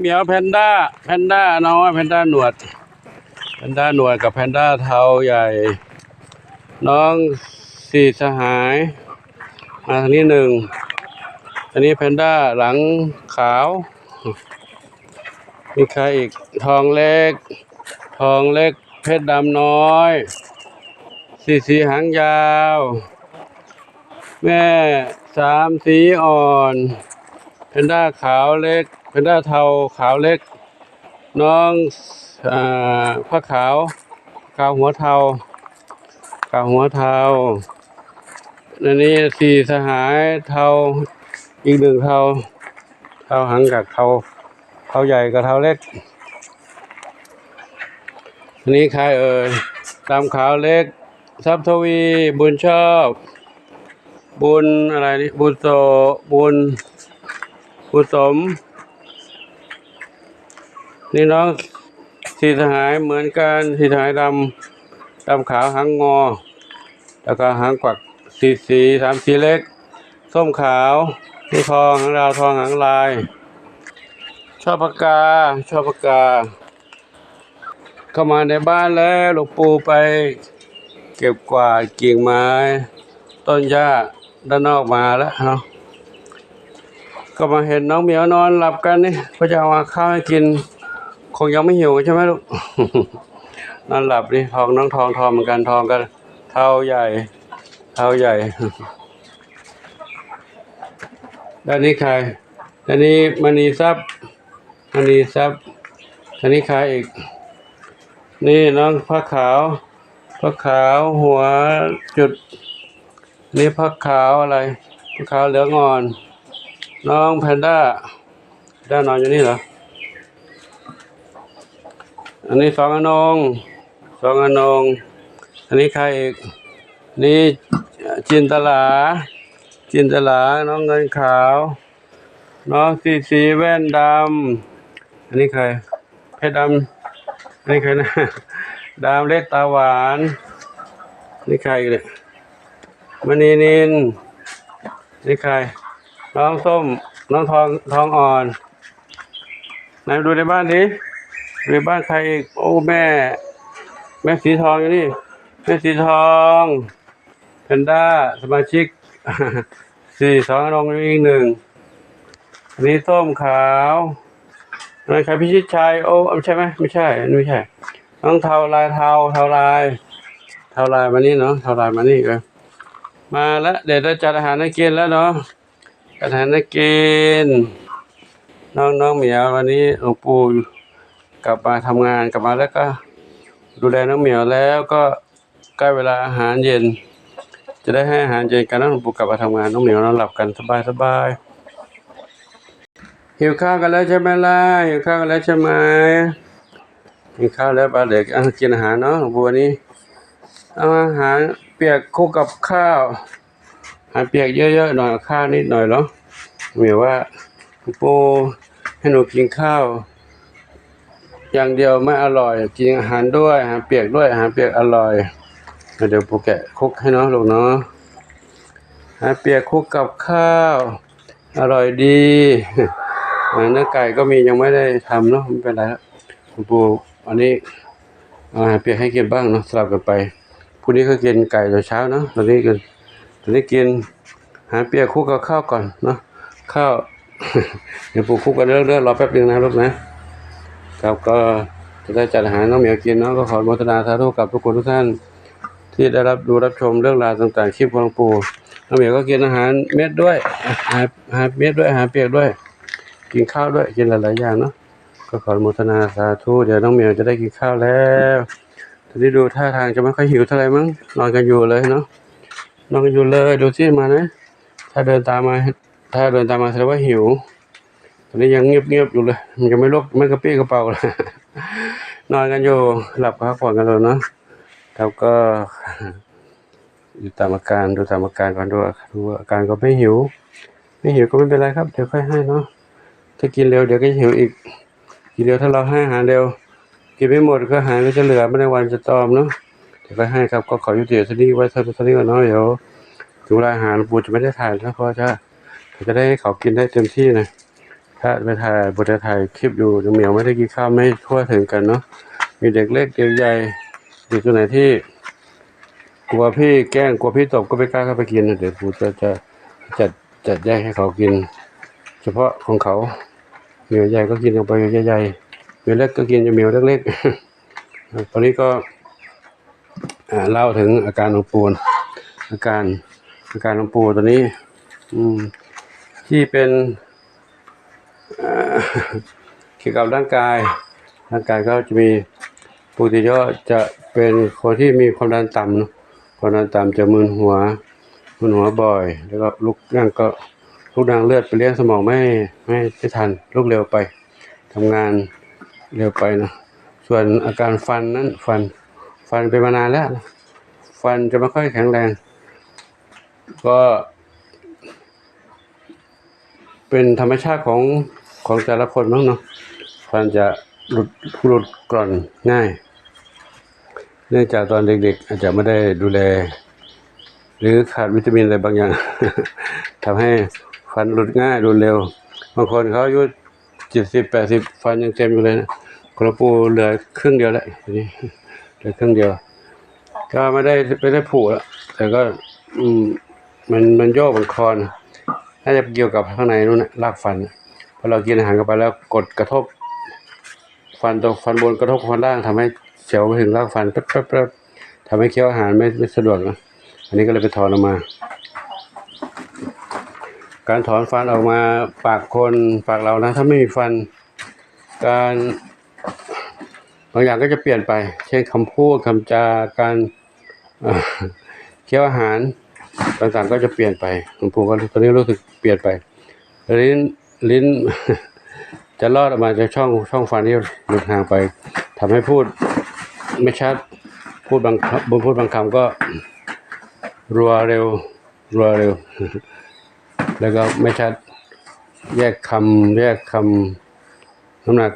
เหมียวแพนด้าแพนด้าน้อยแพนด้าหนวดแพนด้าหนวดกับแพนด้าเทาใหญ่ น้องสี่สหายมาทางนี้หนึ่งอันนี้แพนด้าหลังขาว มีใครอีกทองเล็ก ทองเล็กเพชรดำน้อยสีสีหางยาว แม่สามสีอ่อนแพนด้าขาวเล็ก แพนด้าเทาขาวเล็ก น้องอ่าผ้าขาว ขาวหัวเทา ขาวหัวเทาอันนี้สี่สหายเทาอีกหนึ่งเทาเทาหางกับเทาเทาใหญ่กับเทาเล็กอันนี้ใครเอ่ยตามขาวเล็กทรัพย์ทวีบุญชอบ บุญอะไรนี่บุญโสบุญบุญสม นี่น้องสีสหายเหมือนกันสีสหายดำดำขาวหางงอ แล้วก็หางกวักสีสีสามสีเล็ก ส้มขาวนี่ทองหางดาวทองหางลายชอบปากกาชอบปากกา เข้ามาในบ้านแล้วหลวงปู่ไป เก็บกวาดกิ่งไม้ ต้นหญ้าด้านนอกมาแล้วเนาะก็มาเห็นน้องเหมียวนอนหลับกันนี่ก็จะเอาข้าวให้กิน คงยังไม่หิวใช่ไหมลูกนอนหลับนี่ทองน้องทองทองเหมือนกันทองกันเท่าใหญ่เท่าใหญ่ด้านนี้ใครด้านนี้มณีทรัพย์มณีทรัพย์อันนี้ใครอีก นี่น้องผ้าขาวผ้าขาวหัวจุด นี่ผ้าขาวอะไรผ้าขาวเหลืองอ่อน น้องแพนด้าด้านนอนอยู่นี่เหรอ อันนี้สองอนงสองอนงอันนี้ใครอีกนี่จินตลา จินตลา น้องเงินขาว น้องสีสีแว่นดำ อันนี้ใคร เพชรดำ อันนี้ใครนะดามเล็กตาหวาน นี่ใครอีกเนี่ยมณีนิน นี่ใคร น้องส้ม น้องทอง ทองอ่อน ไหนดูในบ้านดิ ดูในบ้านใครอีกโอ้แม่ แม่สีทองอยู่นี่ แม่สีทองแพนด้าสมาชิกสี่สองนงอีกหนึ่งอันนี้ส้มขาวอันนั้นใครพิชิตชัยโอ้ไม่ใช่ไหมไม่ใช่อันนี้ไม่ใช่น้องเทาลายเทาเทาลายเทาลายมานี่เนาะเทาลายมานี่กันมาแล้วเดี๋ยวจะจัดอาหารให้กินแล้วเนาะจัดอาหารให้กินน้องน้องเหมียววันนี้หลวงปู่ กลับมาทำงานกลับมาแล้วก็ดูแลน้องเหมียวแล้วก็ใกล้เวลาอาหารเย็น จะได้ให้อาหารเย็นกันแล้วหลวงปู่กลับมาทำงานน้องเหมียวนอนหลับกันสบายสบายหิวข้าวกันแล้วใช่ไหมล่ะหิวข้าวกันแล้วใช่ไหมกินข้าวแล้วปลาเด็กอกินอาหารเนาะหลวงปู่วันนี้เอาอาหารเปียกคู่กับข้าวอาหารเปียกเยอะๆหน่อยข้าวนิดหน่อยเนาะเหมียวว่าหลวงปู่ให้หนูกินข้าว อย่างเดียวไม่อร่อย กินอาหารด้วยอาหารเปียกด้วยอาหารเปียกอร่อย เดี๋ยวปูแกะคุกให้เนาะลูกเนาะอาหารเปียกคุกกับข้าว อร่อยดีอ่าเนื้อไก่ก็มียังไม่ได้ทำเนาะไม่เป็นไรครับคุณปูอันนี้อาหารเปียกให้กินบ้างเนาะสลับกันไปพรุ่งนี้ก็กินไก่ตอนเช้าเนาะตอนนี้กินตอนนี้กินอาหารเปียกคุกกับข้าวก่อนเนาะข้าวเดี๋ยวปูคุกกันเรื่อยๆรอแป๊บนึงนะลูกนะ ครับก็จะได้จัดอาหารน้องเหมียวกินเนาะก็ขออนุโมทนาสาธุกับทุกคนทุกท่าน ที่ได้รับดูรับชมเรื่องราวต่างๆคลิปของหลวงปู่น้องเหมียวก็กินอาหารเม็ดด้วยอาหารอาหารเม็ดด้วยอาหารเปียกด้วย กินข้าวด้วยกินหลายๆอย่างเนาะก็ขออนุโมทนาสาธุเดี๋ยวน้องเหมียวจะได้กินข้าวแล้วตอนนี้ดูท่าทางจะไม่ค่อยหิวเท่าไหร่มั้งนอนกันอยู่เลยเนาะนอนกันอยู่เลยดูสิมานะ ถ้าเดินตามมา ถ้าเดินตามมาแสดงว่าหิว ตอนนี้ยังเงียบๆอยู่เลย มันยังไม่ลกไม่กระปี้กระเป๋าเลยนอนกันอยู่หลับพักผ่อนกันเลยเนาะครับก็ดูตามอาการดูตามอาการก่อนดูดูอาการก็ไม่หิว ไม่หิวก็ไม่เป็นไรครับเดี๋ยวค่อยให้เนาะถ้ากินเร็วเดี๋ยวก็หิวอีกกินเร็วถ้าเราให้อาหารเร็ว กินไม่หมดก็อาหารก็จะเหลือไม่ในวันจะตอมเนาะเดี๋ยวก็ให้ครับก็ขอยุติเท่นี้ไว้เท่าเท่านี้ก่อนเนาะเดี๋ยวถึงเวลาอาหารปูจะไม่ได้ถ่ายนะเพราะจะจะได้ให้เขากินได้เต็มที่นะ ถ้าไปถ่ายบทถ่ายคลิปอยู่น้องเหมียวไม่ได้กินข้าวไม่ทั่วถึงกันเนาะมีเด็กเล็กเด็กใหญ่เด็กตัวไหนที่ กลัวพี่แกล้งกลัวพี่ตบก็ไม่กล้าเข้าไปกินนะเดี๋ยวกูจะจะจัดจัดแยกให้เขากิน เฉพาะของเขาเหมียวใหญ่ก็กินลงไปใหญ่ๆเหมียวเล็กก็กินจะเหมียวเล็กๆตอนนี้ก็เล่าถึงอาการของปูน อาการอาการของปูตอนนี้ อืมที่เป็น เกี่ยวกับร่างกาย ร่างกายก็จะมีปกติก็จะเป็นคนที่มีความดันต่ำนะความดันต่ำจะมึนหัวมึนหัวบ่อย แล้วก็ลุกนั่งก็ลุกนั่งเลือดไปเลี้ยงสมองไม่ไม่ไม่ทันลุกเร็วไปทำงานเร็วไปนะส่วนอาการฟันนั้นฟันฟันเป็นมานานแล้ว ฟันจะไม่ค่อยแข็งแรง ก็ เป็นธรรมชาติของ ของแต่ละคนมั้งเนาะฟันจะหลุดหลุดกร่อนง่าย เนื่องจากตอนเด็กๆ อาจจะไม่ได้ดูแล หรือขาดวิตามินอะไรบางอย่างทำให้ฟันหลุดง่ายหลุดเร็ว บางคนเขาอายุเจ็ดสิบแปดสิบฟันยังเต็มอยู่เลยนะคนละปูเหลือครึ่งเดียวแล้วนี้เหลือครึ่งเดียว ก็ไม่ได้ไม่ได้ผูแล้วแต่ก็อืมมันมันโยกมันคอนน่าจะเกี่ยวกับข้างในนู่นนะรากฟันนะ พอเรากินอาหารเข้าไปแล้วกดกระทบ ฟันตรงฟันบนกระทบฟันล่างทำให้เฉียวไปถึงรากฟันแป๊บแป๊บทำให้เคี้ยวอาหารไม่ไม่สะดวกนะอันนี้ก็เลยไปถอนออกมา การถอนฟันออกมาปากคนปากเรานะ ถ้าไม่มีฟัน การบางอย่างก็จะเปลี่ยนไป เช่นคำพูดคำจาการเคี้ยวอาหารต่างๆก็จะเปลี่ยนไปหลวงปู่ก็ตอนนี้รู้สึกเปลี่ยนไปลิ้น ลิ้น จะรอดออกมาจากช่องช่องฟันที่หลุดห่างไปทำให้พูดไม่ชัดพูดบางบนพูดบางคำก็รัวเร็วรัวเร็ว แล้วก็ไม่ชัดแยกคำแยกคำน้ำหนัก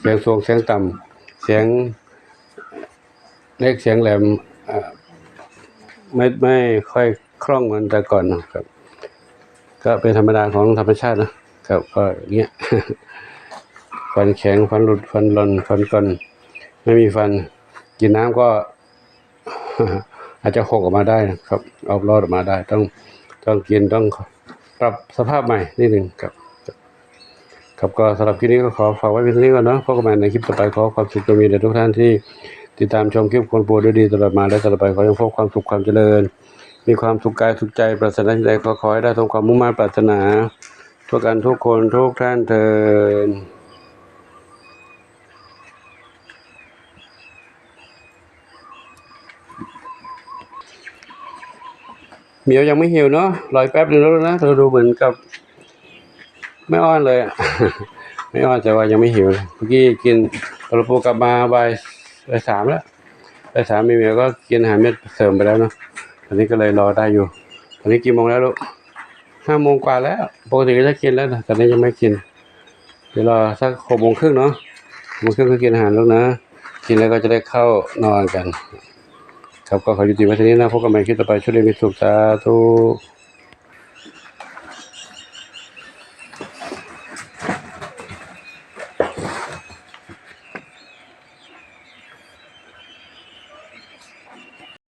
เสียงสูงเสียงต่ำเสียงเล็กเสียงแหลมไม่ไม่ค่อยคล่องเหมือนแต่ก่อนนะครับ ก็เป็นธรรมดาของธรรมชาตินะ ครับก็อย่างเงี้ยฟันแข็งฟันหลุดฟันหล่นฟันกลนไม่มีฟันกินน้ำก็อาจจะหกออกมาได้นะครับเอารอดออกมาได้ ต้องต้องกินต้องปรับสภาพใหม่นิดหนึ่งครับ ครับก็สำหรับคลิปนี้ก็ขอฝากไว้เพียงเท่านี้ก่อนเนาะพบกันใหม่ในคลิปต่อไปขอความสุขจงมีแด่ทุกท่านที่ติดตามชมคลิปคนปูด้วยดีตลอดมาและตลอดไปขอให้พบความสุขความเจริญ มีความสุขกายสุขใจปรารถนาใดขอขอให้ได้ทงความมุ่งมั่นปรารถนา ทุกกันทุกคนทุกท่านเทินเหมียวยังไม่หิวเนาะรออีกแป๊บนึงแล้วนะเธอดูเหมือนกับ ไม่อ้อนเลยอะไม่อ้อนแต่ว่ายังไม่หิวเมื่อกี้กินตะปูกลับมาบ่ายบ่ายสามแล้วบ่ายสามมีเมียก็กินอาหารเม็ดเสริมไปแล้วเนาะตอนนี้ก็เลยรอได้อยู่ ตอนนี้กี่โมงแล้วลูก ห้าโมงกว่าแล้วปกติก็จะกินแล้วนะตอนนี้ยังไม่กิน เดี๋ยวรอสักหกโมงครึ่งเนาะหกโมงครึ่งก็กินอาหารแล้วนะ กินแล้วก็จะได้เข้านอนกัน ครับก็ขอยุติไว้เท่นี้นะพบกันใหม่คลิปต่อไปช่วยเรียนมีสุขสาธุ